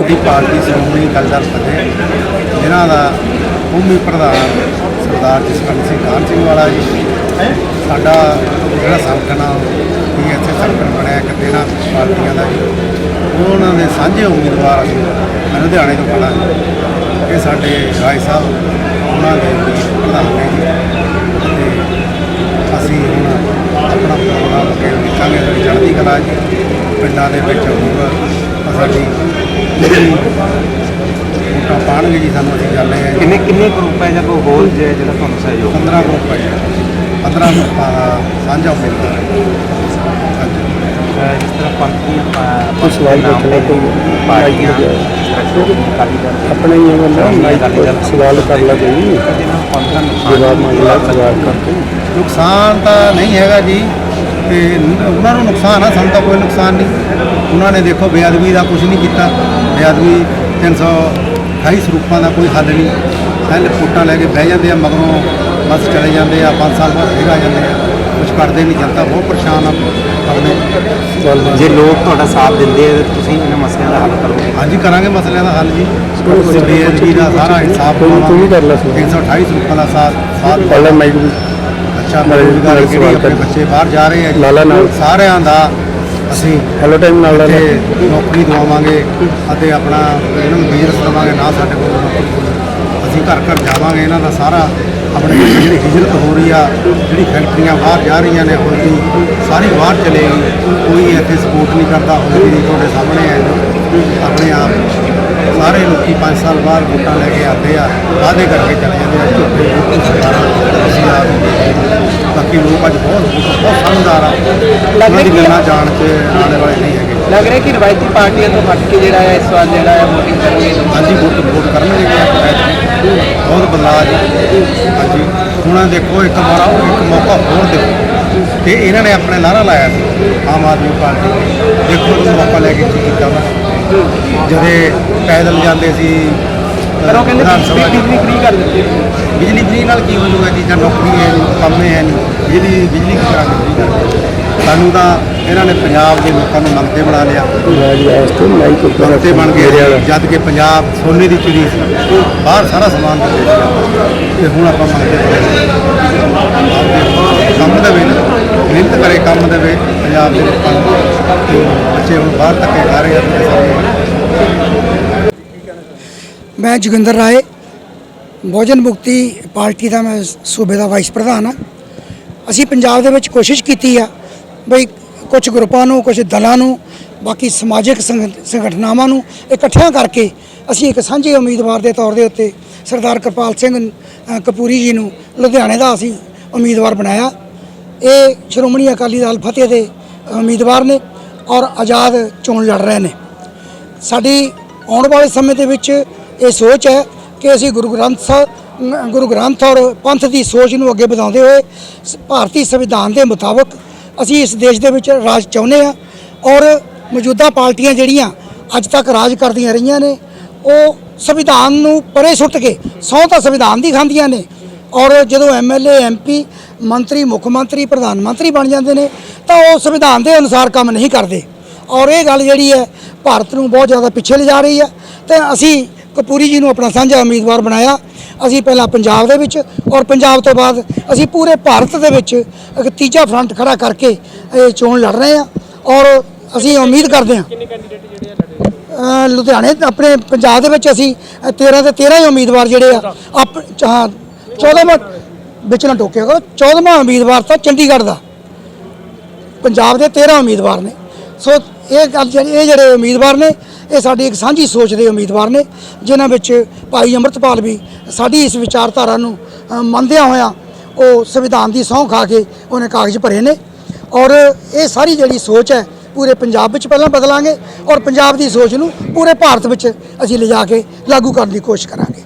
ದೀಪ RTC ಭೂಮಿ ಕಲ್ದಾಡ್ತಾರೆ ದಿನದ ಭೂಮಿ ಪಡೆದ ಸರ್ದಾರ್ ಜಸ್ಕರಣ್ ಸಿಂಗ್ ಆರ್ ಸಿಂಗ್ಗಳಾಗಿ ਸਾਡਾ ਜਿਹੜਾ ਸੰਗਠਨ ਆ ਇਹ ਇੱਥੇ ਸੰਗਠਨ ਬਣਿਆ ਇੱਕ ਤੇਰਾਂ ਪਾਰਟੀਆਂ ਦਾ ਜੀ। ਉਹਨਾਂ ਦੇ ਸਾਂਝੇ ਉਮੀਦਵਾਰ ਅਸੀਂ ਲੁਧਿਆਣੇ ਤੋਂ ਖੜਾ ਇਹ ਸਾਡੇ ਰਾਏ ਸਾਹਿਬ ਉਹਨਾਂ ਦੇ ਪ੍ਰਧਾਨ ਨੇ ਜੀ। ਤੇ ਅਸੀਂ ਹੁਣ ਆਪਣਾ ਪ੍ਰੋਗਰਾਮ ਅੱਗੇ ਲਿਖਾਂਗੇ ਤੇ ਚੜ੍ਹਦੀ ਕਲਾ ਜੀ। ਪਿੰਡਾਂ ਦੇ ਵਿੱਚ ਹੋਊਗਾ ਸਾਡੀ ਵੋਟਾਂ ਪਾਣਗੇ ਜੀ ਸਾਨੂੰ ਅਸੀਂ ਜਾਂਦੇ ਹਾਂ। ਕਿੰਨੇ ਕਿੰਨੇ ਗਰੁੱਪ ਹੈ ਜਾਂ ਕੋਈ ਹੋਰ ਜਿਹੜਾ ਤੁਹਾਨੂੰ ਸਹਿਯੋਗ 15 ਗਰੁੱਪ ਹੈ ਜੀ 15 ਗਰੁੱਪਾਂ ਦਾ ਸਾਂਝਾ ਉਮੀਦਵਾਰ ਹੈ। ਹਾਂਜੀ। ਅਹ ਜਿਸ ਤਰ੍ਹਾਂ ਪੰਥੀ ਸਵਾਲ ਪੁੱਛਣਾ ਕੋਈ? ਪਾਰਟੀਆਂ ਆਪਣੇ ਹੀ ਬੰਦਾ ਮਾਈਕ ਸਵਾਲ ਕਰ ਲਾ ਨੂੰ ਜਵਾਬ ਮੰਗ ਲਾ ਸਵਾਲ ਕਰਕੇ ਨੁਕਸਾਨ ਤਾਂ ਨਹੀਂ ਹੈਗਾ ਜੀ ਤੇ ਉਹਨਾਂ ਨੂੰ ਨੁਕਸਾਨ ਆ ਸਾਨੂੰ ਤਾਂ ਕੋਈ ਨੁਕਸਾਨ ਨਹੀਂ। ਉਹਨਾਂ ਨੇ ਦੇਖੋ ਬੇਅਦਬੀ ਦਾ ਕੁਝ ਨਹੀਂ ਕੀਤਾ। ਬੇਅਦਬੀ 328 ਸਰੂਪਾਂ ਦਾ ਕੋਈ ਹੱਲ ਨਹੀਂ। ਪਹਿਲੇ ਫੋਟਾਂ ਲੈ ਕੇ ਬਹਿ ਜਾਂਦੇ ਆ ਮਗਰੋਂ ਬਸ ਚਲੇ ਜਾਂਦੇ ਆ 5 ਸਾਲ ਬਾਅਦ ਫਿਰ ਆ ਜਾਂਦੇ ਆ ਕੁਝ ਕਰਦੇ ਨਹੀਂ ਜਨਤਾ ਬਹੁਤ ਪਰੇਸ਼ਾਨ ਆ ਆਪਣੇ ਜੇ ਲੋਕ ਤੁਹਾਡਾ ਸਾਥ ਦਿੰਦੇ ਆ ਤਾਂ ਤੁਸੀਂ ਇਹਨਾਂ ਮਸਲਿਆਂ ਦਾ ਹੱਲ ਕਰੋਗੇ ਹਾਂਜੀ ਕਰਾਂਗੇ ਮਸਲਿਆਂ ਦਾ ਹੱਲ ਜੀ ਬੇਅਦਬੀ ਦਾ ਸਾਰਾ ਇਨਸਾਫ ਤੂੰ ਵੀ ਕਰ ਲੈ ਸਵਾਲ। 328 ਸਰੂਪਾਂ ਦਾ ਸਾਥ ਸਾਥ ਪਹਿਲਾਂ ਮਾਈਕ ਵੀ ਅੱਛਾ ਨਾਲੇ ਜਿਹੜੇ ਆਪਣੇ ਕਰ। ਬੱਚੇ ਬਾਹਰ ਜਾ ਰਹੇ ਆ ਜੀ, ਲਾਲਾ ਨਾਲ। ਸਾਰਿਆਂ ਦਾ ਅਸੀਂ ਹੈਲੋ ਟਾਈਮ ਨਾਲ ਨੌਕਰੀ ਦਵਾਵਾਂਗੇ ਅਤੇ ਆਪਣਾ ਇਹਨਾਂ ਨੂੰ ਬਿਜ਼ਨਸ ਦਵਾਂਗੇ ਨਾ ਸਾਡੇ ਕੋਲ। ਅਸੀਂ ਘਰ ਘਰ ਜਾਵਾਂਗੇ ਇਹਨਾਂ ਦਾ ਸਾਰਾ ਆਪਣੇ ਜਿਹੜੀ ਹਿਜਰਤ ਹੋ ਰਹੀ ਆ ਜਿਹੜੀ ਫੈਕਟਰੀਆਂ ਬਾਹਰ ਜਾ ਰਹੀਆਂ ਨੇ ਹੁਣ ਦੀ ਸਾਰੀ ਬਾਹਰ ਚਲੇਗੀ ਕੋਈ ਇੱਥੇ ਸਪੋਰਟ ਨਹੀਂ ਕਰਦਾ ਹੁਣ ਵੀ ਤੁਹਾਡੇ ਸਾਹਮਣੇ ਹੈ ਆਪਣੇ ਆਪ ਸਾਰੇ ਲੋਕੀ 5 ਸਾਲ ਬਾਅਦ ਵੋਟਾਂ ਲੈ ਕੇ ਆਉਂਦੇ ਆ ਵਾਅਦੇ ਕਰਕੇ ਚਲੇ ਜਾਂਦੇ ਆ ਝੂਠੇ ਝੂਠੇ ਸਰਕਾਰਾਂ ਬਾਕੀ ਲੋਕ ਅੱਜ ਬਹੁਤ ਬਹੁਤ ਸਮਝਦਾਰ ਆ। ਉਹਨਾਂ ਦੀ ਗੱਲਾਂ ਜਾਣ ਚ ਆਉਣੇ ਵਾਲੇ ਨਹੀਂ ਹੈਗੇ ਲੱਗ ਰਿਹਾ ਕਿ ਰਵਾਇਤੀ ਪਾਰਟੀਆਂ ਤੋਂ ਹਟ ਕੇ ਜਿਹੜਾ ਹੈ ਇਸ ਵਾਰ ਜਿਹੜਾ ਹੈ VOTING ਕਰਨਗੇ ਹਾਂਜੀ ਵੋਟ ਵੋਟ ਕਰਨਗੇ। ਬਹੁਤ ਬਦਲਾਅ ਜੀ। ਹਾਂਜੀ। ਹੁਣ ਦੇਖੋ ਇੱਕ ਵਾਰ ਇੱਕ ਮੌਕਾ ਹੋਰ ਦਿਓ ਤੇ ਇਹਨਾਂ ਨੇ ਆਪਣੇ ਨਾਰਾ ਲਾਇਆ ਸੀ ਆਮ ਆਦਮੀ ਪਾਰਟੀ। ਦੇਖੋ ਉਹ ਮੌਕਾ ਲੈ ਕੇ ਕੀ ਕੀਤਾ ਉਹਨਾਂ ਜਦੇ ਪੈਦਲ ਜਾਂਦੇ ਸੀ ਪਰ ਉਹ ਕਹਿੰਦੇ। ਬਿਜਲੀ ਫ੍ਰੀ ਕਰ ਦਿੱਤੀ ਬਿਜਲੀ ਫ੍ਰੀ ਨਾਲ ਕੀ ਹੋ ਜਾਊਗਾ ਜੀ? ਜਾਂ ਨੌਕਰੀ ਹੈ ਕੰਮ ਹੈ ਨਹੀਂ। ਬਿਜਲੀ ਬਿਜਲੀ ਕਰਾਂਗੇ? ਸਾਨੂੰ ਤਾਂ ਇਹਨਾਂ ਨੇ ਪੰਜਾਬ ਦੇ ਲੋਕਾਂ ਨੂੰ ਮੰਗਤੇ ਬਣਾ ਲਿਆ। ਮੰਗਤੇ ਬਣ ਗਏ। ਜਦ ਕਿ ਪੰਜਾਬ ਸੋਨੇ ਦੀ ਚਿੜੀ ਸੀ। ਬਾਹਰ ਸਾਰਾ ਸਮਾਨ ਦਿੰਦੇ ਸੀ। ਤੇ ਹੁਣ ਆਪਾਂ ਮੰਗਤੇ ਕੰਮ ਦੇਵੇ ਮਿਹਨਤ ਕਰੇ ਕੰਮ ਦੇਵੇ ਪੰਜਾਬ ਦੇ ਲੋਕਾਂ ਨੂੰ। ਤੇ ਬੱਚੇ ਹੁਣ ਬਾਹਰ ਧੱਕੇ ਖਾ ਰਹੇ ਆ। ਮੈਂ ਜੋਗਿੰਦਰ ਰਾਏ ਭੋਜਨ ਮੁਕਤੀ ਪਾਰਟੀ ਦਾ ਮੈਂ ਸੂਬੇ ਦਾ ਵਾਈਸ ਪ੍ਰਧਾਨ ਹਾਂ। ਅਸੀਂ ਪੰਜਾਬ ਦੇ ਵਿੱਚ ਕੋਸ਼ਿਸ਼ ਕੀਤੀ ਆ ਬਈ ਕੁਝ ਗਰੁੱਪਾਂ ਨੂੰ ਕੁਝ ਦਲਾਂ ਨੂੰ, ਬਾਕੀ ਸਮਾਜਿਕ ਸੰਗ- ਸੰਗਠਨਾਵਾਂ ਨੂੰ ਇਕੱਠਿਆਂ ਕਰਕੇ ਅਸੀਂ ਇੱਕ ਸਾਂਝੇ ਉਮੀਦਵਾਰ ਦੇ ਤੌਰ ਦੇ ਉੱਤੇ ਸਰਦਾਰ ਕਿਰਪਾਲ ਸਿੰਘ ਕਪੂਰੀ ਜੀ ਨੂੰ ਲੁਧਿਆਣੇ ਦਾ ਅਸੀਂ ਉਮੀਦਵਾਰ ਬਣਾਇਆ। ਇਹ ਸ਼੍ਰੋਮਣੀ ਅਕਾਲੀ ਦਲ ਫਤਿਹ ਦੇ ਉਮੀਦਵਾਰ ਨੇ ਔਰ ਆਜ਼ਾਦ ਚੋਣ ਲੜ ਰਹੇ ਨੇ। ਸਾਡੀ ਆਉਣ ਵਾਲੇ ਸਮੇਂ ਦੇ ਵਿੱਚ ਇਹ ਸੋਚ ਹੈ ਕਿ ਅਸੀਂ ਗੁਰੂ ਗ੍ਰੰਥ ਸਾਹਿਬ ਗੁਰੂ ਗ੍ਰੰਥ ਔਰ ਪੰਥ ਦੀ ਸੋਚ ਨੂੰ ਅੱਗੇ ਵਧਾਉਂਦੇ ਹੋਏ ਸ- ਭਾਰਤੀ ਸੰਵਿਧਾਨ ਦੇ ਮੁਤਾਬਕ ਅਸੀਂ ਇਸ ਦੇਸ਼ ਦੇ ਵਿੱਚ ਰਾਜ ਚਾਹੁੰਦੇ ਹਾਂ ਔਰ ਮੌਜੂਦਾ ਪਾਰਟੀਆਂ ਜਿਹੜੀਆਂ ਅੱਜ ਤੱਕ ਰਾਜ ਕਰਦੀਆਂ ਰਹੀਆਂ ਨੇ, ਉਹ ਸੰਵਿਧਾਨ ਨੂੰ ਪਰੇ ਸੁੱਟ ਕੇ ਸਹੁੰ ਤਾਂ ਸੰਵਿਧਾਨ ਦੀ ਖਾਂਦੀਆਂ ਨੇ ਔਰ ਜਦੋਂ ਐਮਐਲਏ ਐਮਪੀ ਮੰਤਰੀ, ਮੁੱਖ ਮੰਤਰੀ, ਪ੍ਰਧਾਨ ਮੰਤਰੀ ਬਣ ਜਾਂਦੇ ਨੇ, ਤਾਂ ਉਹ ਸੰਵਿਧਾਨ ਦੇ ਅਨੁਸਾਰ ਕੰਮ ਨਹੀਂ ਕਰਦੇ। ਔਰ ਇਹ ਗੱਲ ਜਿਹੜੀ ਹੈ, ਭਾਰਤ ਨੂੰ ਬਹੁਤ ਜ਼ਿਆਦਾ ਪਿੱਛੇ ਲਿਜਾ ਰਹੀ ਹੈ ਤੇ ਅਸੀਂ ਕਪੂਰੀ ਜੀ ਨੂੰ ਆਪਣਾ ਸਾਂਝਾ ਉਮੀਦਵਾਰ ਬਣਾਇਆ। ਅਸੀਂ ਪਹਿਲਾਂ ਪੰਜਾਬ ਦੇ ਵਿੱਚ ਔਰ ਪੰਜਾਬ ਤੋਂ ਬਾਅਦ ਅਸੀਂ ਪੂਰੇ ਭਾਰਤ ਦੇ ਵਿੱਚ ਇੱਕ ਤੀਜਾ ਫਰੰਟ ਖੜਾ ਕਰਕੇ ਇਹ ਚੋਣ ਲੜ ਰਹੇ ਹਾਂ ਔਰ ਅਸੀਂ ਉਮੀਦ ਕਰਦੇ ਹਾਂ। ਲੁਧਿਆਣੇ ਤੇ ਆਪਣੇ ਪੰਜਾਬ ਦੇ ਵਿੱਚ ਅਸੀਂ 13 ਦੇ 13 ਹੀ ਉਮੀਦਵਾਰ ਜਿਹੜੇ ਆ ਆਪ ਹਾਂ 14ਵਾਂ ਵਿੱਚ ਨਾ ਟੋਕਿਆ ਕਰੋ 14ਵਾਂ ਉਮੀਦਵਾਰ ਤਾਂ ਚੰਡੀਗੜ੍ਹ ਦਾ। ਪੰਜਾਬ ਦੇ 13 ਉਮੀਦਵਾਰ ਨੇ। ਸੋ ਇਹ ਗੱਲ ਜਿਹੜੀ ਇਹ ਜਿਹੜੇ ਉਮੀਦਵਾਰ ਨੇ, ਇਹ ਸਾਡੀ ਇੱਕ ਸਾਂਝੀ ਸੋਚ ਦੇ ਉਮੀਦਵਾਰ ਨੇ, ਜਿਨ੍ਹਾਂ ਵਿੱਚ ਭਾਈ ਅੰਮ੍ਰਿਤਪਾਲ ਵੀ ਸਾਡੀ ਇਸ ਵਿਚਾਰਧਾਰਾ ਨੂੰ ਮੰਨਦਿਆਂ ਹੋਇਆਂ ਉਹ ਸੰਵਿਧਾਨ ਦੀ ਸਹੁੰ ਖਾ ਕੇ ਉਹਨੇ ਕਾਗਜ਼ ਭਰੇ ਨੇ। ਔਰ ਇਹ ਸਾਰੀ ਜਿਹੜੀ ਸੋਚ ਹੈ, ਪੂਰੇ ਪੰਜਾਬ ਵਿੱਚ ਪਹਿਲਾਂ ਬਦਲਾਂਗੇ ਔਰ ਪੰਜਾਬ ਦੀ ਸੋਚ ਨੂੰ ਪੂਰੇ ਭਾਰਤ ਵਿੱਚ ਅਸੀਂ ਲਿਜਾ ਕੇ ਲਾਗੂ ਕਰਨ ਦੀ ਕੋਸ਼ਿਸ਼ ਕਰਾਂਗੇ।